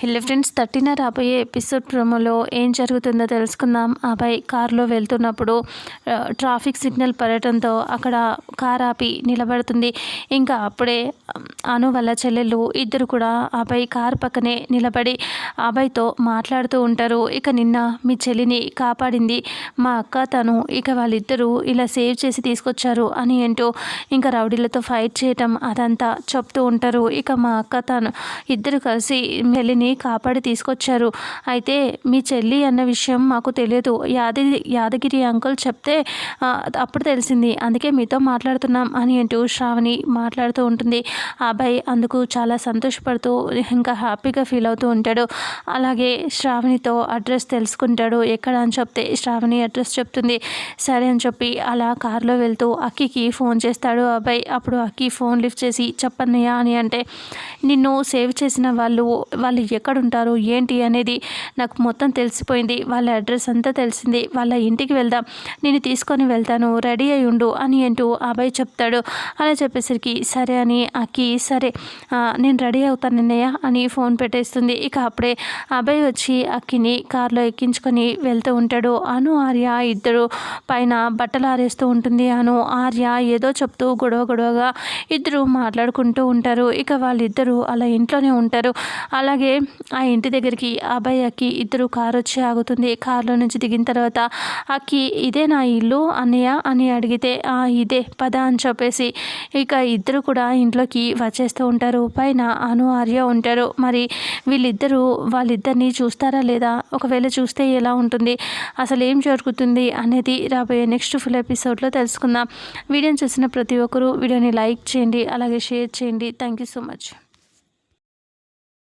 Hello friends thirteen రాబోయే episode ప్రోమోలో ఏం జరుగుతుందో తెలుసుకుందాం. అబ్బాయి కారులో వెళ్తున్నప్పుడు ట్రాఫిక్ సిగ్నల్ పడటంతో అక్కడ కార్ ఆపి నిలబడుతుంది. ఇంకా అప్పుడే అను వాళ్ళ చెల్లెళ్ళు ఇద్దరు కూడా అబ్బాయి కారు పక్కనే నిలబడి అబ్బాయితో మాట్లాడుతూ ఉంటారు. ఇక నిన్న మీ చెల్లిని కాపాడింది. మా అక్క తను ఇక వాళ్ళిద్దరూ ఇలా సేవ్ చేసి తీసుకొచ్చారు అని ఏంటో ఇంకా రౌడీలతో ఫైట్ చేయటం అదంతా చెప్తూ ఉంటారు. ఇక మా అక్క తను ఇద్దరు కలిసి కాపాడి తీసుకొచ్చారు. అయితే మీ చెల్లి అన్న విషయం మాకు తెలియదు. యాది యాదగిరి అంకుల్ చెప్తే అప్పుడు తెలిసింది. అందుకే మీతో మాట్లాడుతున్నాం అని అంటూ శ్రావణి మాట్లాడుతూ ఉంటుంది. ఆ అబ్బాయి అందుకు చాలా సంతోషపడుతూ ఇంకా హ్యాపీగా ఫీల్ అవుతూ ఉంటాడు. అలాగే శ్రావణితో అడ్రస్ తెలుసుకుంటాడు. ఎక్కడ అని చెప్తే శ్రావణి అడ్రస్ చెప్తుంది. సరే అని చెప్పి అలా కారులో వెళ్తూ అక్కికి ఫోన్ చేస్తాడు అబ్బాయి. అప్పుడు అక్కి ఫోన్ లిఫ్ట్ చేసి చెప్పన్నయ్యా అని అంటే నిన్ను సేవ్ చేసిన వాళ్ళు వాళ్ళు ఎక్కడుంటారు ఏంటి అనేది నాకు మొత్తం తెలిసిపోయింది. వాళ్ళ అడ్రస్ అంతా తెలిసింది. వాళ్ళ ఇంటికి వెళ్దాం నేను తీసుకొని వెళ్తాను రెడీ అయి ఉండు అని అంటూ అబ్బాయి చెప్తాడు. అలా చెప్పేసరికి సరే అని అక్కి సరే నేను రెడీ అవుతాను నిన్నయ్య అని ఫోన్ పెట్టేస్తుంది. ఇక అప్పుడే అబ్బాయి వచ్చి అక్కిని కారులో ఎక్కించుకొని వెళ్తూ ఉంటాడు. అను ఆర్య ఇద్దరు పైన బట్టలు ఆరేస్తూ ఉంటుంది. అను ఆర్య ఏదో చెప్తూ గొడవ గొడవగా ఇద్దరు మాట్లాడుకుంటూ ఉంటారు. ఇక వాళ్ళిద్దరూ అలా ఇంట్లోనే ఉంటారు. అలాగే ఆ ఇంటి దగ్గరికి అబ్బాయి అక్కి ఇద్దరు కారు వచ్చి ఆగుతుంది. కారులో నుంచి దిగిన తర్వాత అక్కి ఇదే నా ఇల్లు అన్నయ్య అని అడిగితే ఇదే పద అని చెప్పేసి ఇక ఇద్దరు కూడా ఇంట్లోకి వచ్చేస్తూ ఉంటారు. పైన అను ఆర్య ఉంటారు. మరి వీళ్ళిద్దరూ వాళ్ళిద్దరిని చూస్తారా లేదా? ఒకవేళ చూస్తే ఎలా ఉంటుంది? అసలు ఏం జరుగుతుంది అనేది రాబోయే నెక్స్ట్ ఫుల్ ఎపిసోడ్లో తెలుసుకుందాం. వీడియోని చూసిన ప్రతి ఒక్కరూ వీడియోని లైక్ చేయండి అలాగే షేర్ చేయండి. Thank you so much.